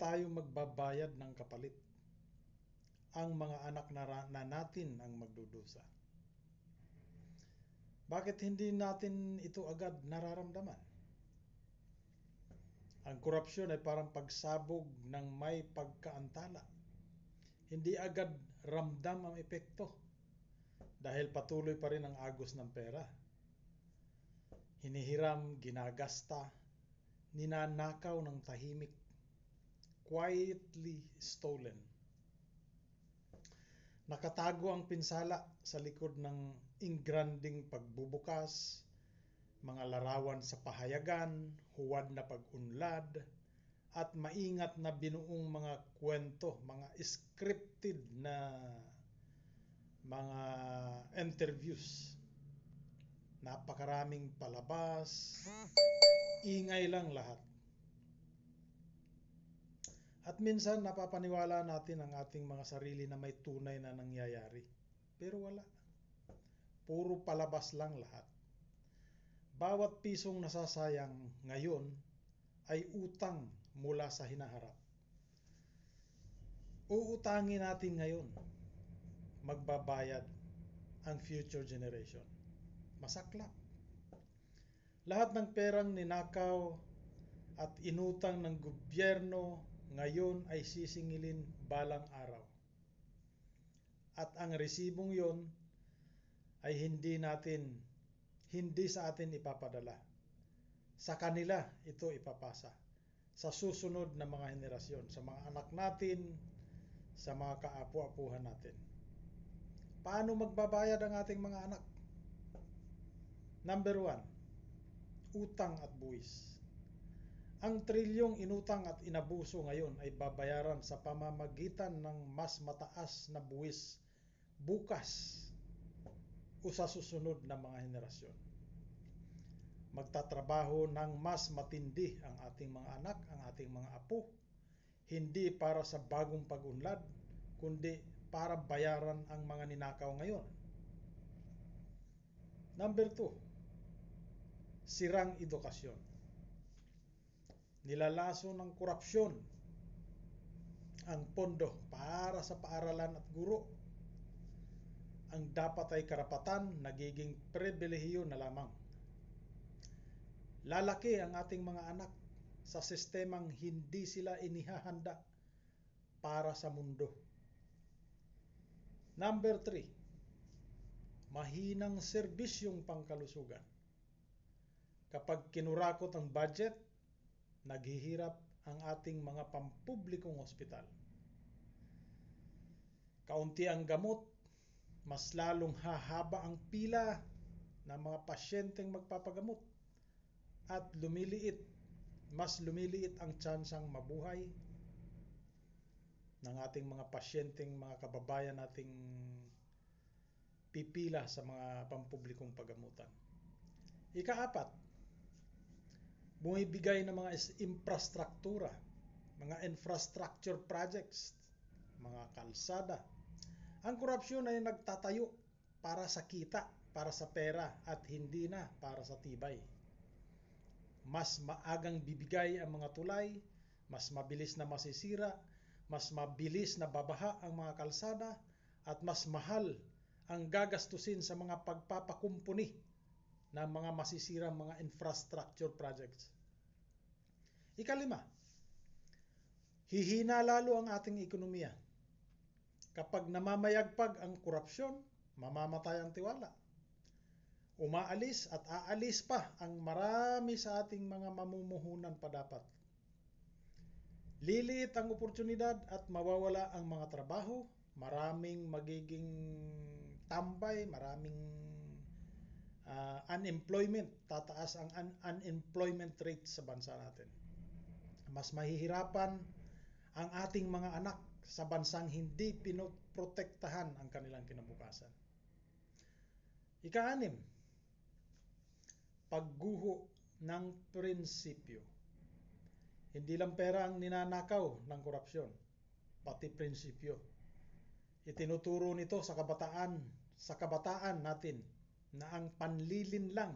tayo magbabayad ng kapalit. Ang mga anak na, na natin ang magdudusa. Bakit hindi natin ito agad nararamdaman? Ang korupsyon ay parang pagsabog ng may pagkaantala. Hindi agad ramdam ang epekto dahil patuloy pa rin ang agos ng pera. Hinihiram, ginagasta, ninanakaw ng tahimik, quietly stolen. Nakatago ang pinsala sa likod ng ingranding pagbubukas, mga larawan sa pahayagan, huwad na pag-unlad, at maingat na binuong mga kwento, mga scripted na mga interviews. Napakaraming palabas, ingay lang lahat. At minsan napapaniwala natin ang ating mga sarili na may tunay na nangyayari. Pero wala. Puro palabas lang lahat. Bawat pisong nasasayang ngayon ay utang mula sa hinaharap. Uutangin natin ngayon. Magbabayad ang future generation. Masaklap. Lahat ng perang ninakaw at inutang ng gobyerno ngayon ay sisingilin balang araw. At ang resibong yon ay hindi natin, hindi sa atin ipapadala. Sa kanila ito ipapasa. Sa susunod na mga henerasyon, sa mga anak natin, sa mga kaapu-apuhan natin. Paano magbabayad ang ating mga anak? Number one, utang at buwis. Ang trilyong inutang at inabuso ngayon ay babayaran sa pamamagitan ng mas mataas na buwis bukas o sa susunod na mga henerasyon. Magtatrabaho ng mas matindi ang ating mga anak, ang ating mga apo, hindi para sa bagong pagunlad, kundi para bayaran ang mga ninakaw ngayon. Number two, sirang edukasyon nilalaso ng korupsyon ang pondo para sa paaralan at guro. Ang dapat ay karapatan, nagiging pribilehiyo na lamang. Lalaki ang ating mga anak sa sistemang hindi sila inihahanda para sa mundo. Number three, mahinang serbisyong pangkalusugan. Kapag kinurakot ang budget, naghihirap ang ating mga pampublikong ospital. Kaunti ang gamot, mas lalong hahaba ang pila ng mga pasyenteng magpapagamot at lumiliit, mas lumiliit ang tsansang mabuhay ng ating mga pasyenteng, mga kababayan nating pipila sa mga pampublikong pagamutan. Ikaapat, bumibigay ng mga infrastruktura, mga infrastructure projects, mga kalsada. Ang korupsyon ay nagtatayo para sa kita, para sa pera at hindi na para sa tibay. Mas maagang bibigay ang mga tulay, mas mabilis na masisira, mas mabilis na babaha ang mga kalsada at mas mahal ang gagastusin sa mga pagpapakumpuni ng mga masisirang mga infrastructure projects. Ikalima, hihina lalo ang ating ekonomiya. Kapag namamayagpag ang korupsyon, mamamatay ang tiwala. Umaalis at aalis pa ang marami sa ating mga mamumuhunan pa dapat. Liliit ang oportunidad at mawawala ang mga trabaho, maraming magiging tambay, maraming uh, unemployment, tataas ang un- unemployment rate sa bansa natin. Mas mahihirapan ang ating mga anak sa bansang hindi pinoprotektahan ang kanilang kinabukasan. Ikaanim, pagguho ng prinsipyo. Hindi lang pera ang ninanakaw ng korupsyon, pati prinsipyo. Itinuturo nito sa kabataan, sa kabataan natin na ang panlilin lang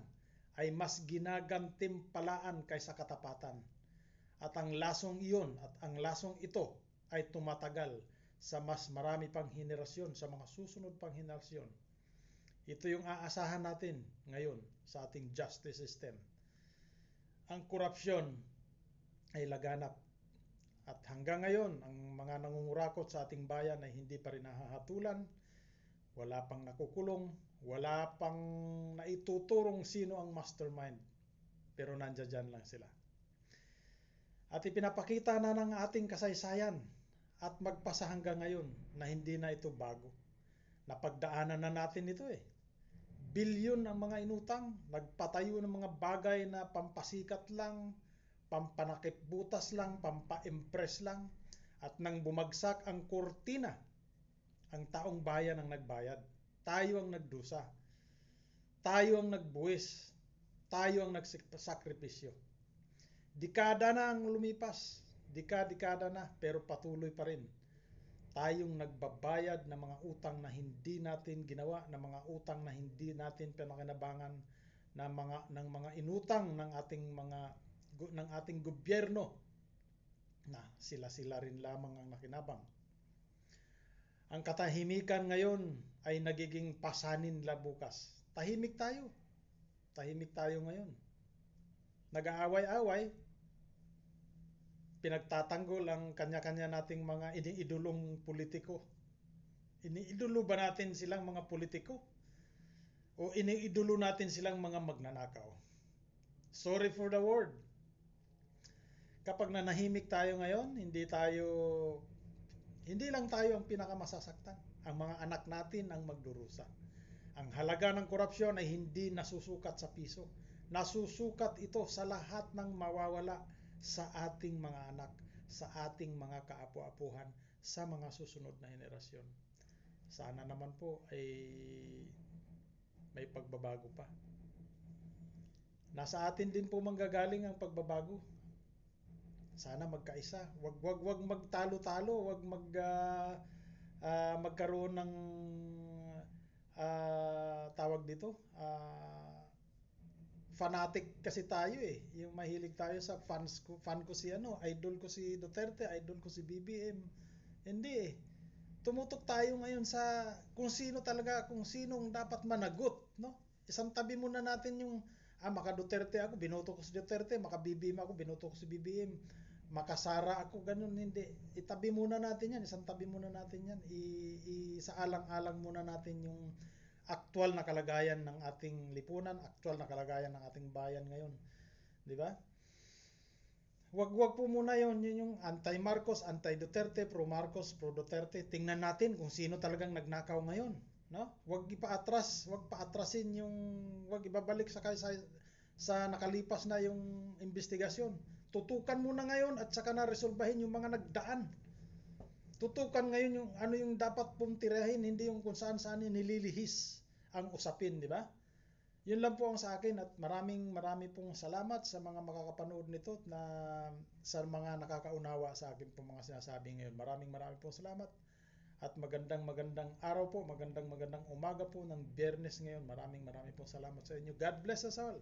ay mas ginagantimpalaan kaysa katapatan At ang lasong iyon at ang lasong ito ay tumatagal sa mas marami pang henerasyon, sa mga susunod pang henerasyon. Ito yung aasahan natin ngayon sa ating justice system. Ang korupsyon ay laganap. At hanggang ngayon, ang mga nangungurakot sa ating bayan ay hindi pa rin nahahatulan, wala pang nakukulong, wala pang naituturong sino ang mastermind. Pero nandiyan lang sila. At ipinapakita na ng ating kasaysayan at magpasa hanggang ngayon na hindi na ito bago. Napagdaanan na natin ito eh. Bilyon ang mga inutang, nagpatayo ng mga bagay na pampasikat lang, pampanakip butas lang, pampa-impress lang, at nang bumagsak ang kortina, ang taong bayan ang nagbayad. Tayo ang nagdusa. Tayo ang nagbuwis. Tayo ang nagsakripisyo. Dekada na ang lumipas dekada-dekada na pero patuloy pa rin tayong nagbabayad ng mga utang na hindi natin ginawa, ng mga utang na hindi natin pinakinabangan ng mga ng mga inutang ng ating mga ng ating gobyerno na sila-sila rin lamang ang nakinabang. Ang katahimikan ngayon ay nagiging pasanin la bukas. Tahimik tayo. Tahimik tayo ngayon. Nag-aaway-away, pinagtatanggol ang kanya-kanya nating mga iniidolong politiko. Iniidolo ba natin silang mga politiko? O iniidolo natin silang mga magnanakaw? Sorry for the word. Kapag nanahimik tayo ngayon, hindi tayo hindi lang tayo ang pinakamasasaktan. Ang mga anak natin ang magdurusa. Ang halaga ng korupsyon ay hindi nasusukat sa piso. Nasusukat ito sa lahat ng mawawala sa ating mga anak, sa ating mga kaapu-apuhan, sa mga susunod na henerasyon. Sana naman po ay may pagbabago pa. Nasa atin din po manggagaling ang pagbabago. Sana magkaisa. Wag wag wag magtalo-talo, wag mag uh, uh, magkaroon ng uh, tawag dito, uh, fanatic kasi tayo eh. Yung mahilig tayo sa fans ko, fan ko si ano, idol ko si Duterte, idol ko si BBM. Hindi eh. Tumutok tayo ngayon sa kung sino talaga, kung sinong dapat managot, no? Isang tabi muna natin yung ah, maka Duterte ako, binoto ko si Duterte, maka BBM ako, binoto ko si BBM. Makasara ako, ganun, hindi. Itabi muna natin yan, isang tabi muna natin yan. I, i sa alang-alang muna natin yung aktual na kalagayan ng ating lipunan, aktual na kalagayan ng ating bayan ngayon. Di ba? Wag-wag po muna yon yun yung anti-Marcos, anti-Duterte, pro-Marcos, pro-Duterte. Tingnan natin kung sino talagang nagnakaw ngayon. No? Wag ipaatras, wag paatrasin yung, wag ibabalik sa, sa, sa nakalipas na yung investigasyon. Tutukan muna ngayon at saka na resolbahin yung mga nagdaan tutukan ngayon yung ano yung dapat pong tirahin, hindi yung kung saan saan nililihis ang usapin, di ba? Yun lang po ang sa akin at maraming marami pong salamat sa mga makakapanood nito na sa mga nakakaunawa sa akin pong mga sinasabi ngayon. Maraming maraming pong salamat at magandang magandang araw po, magandang magandang umaga po ng biyernes ngayon. Maraming maraming pong salamat sa inyo. God bless us all.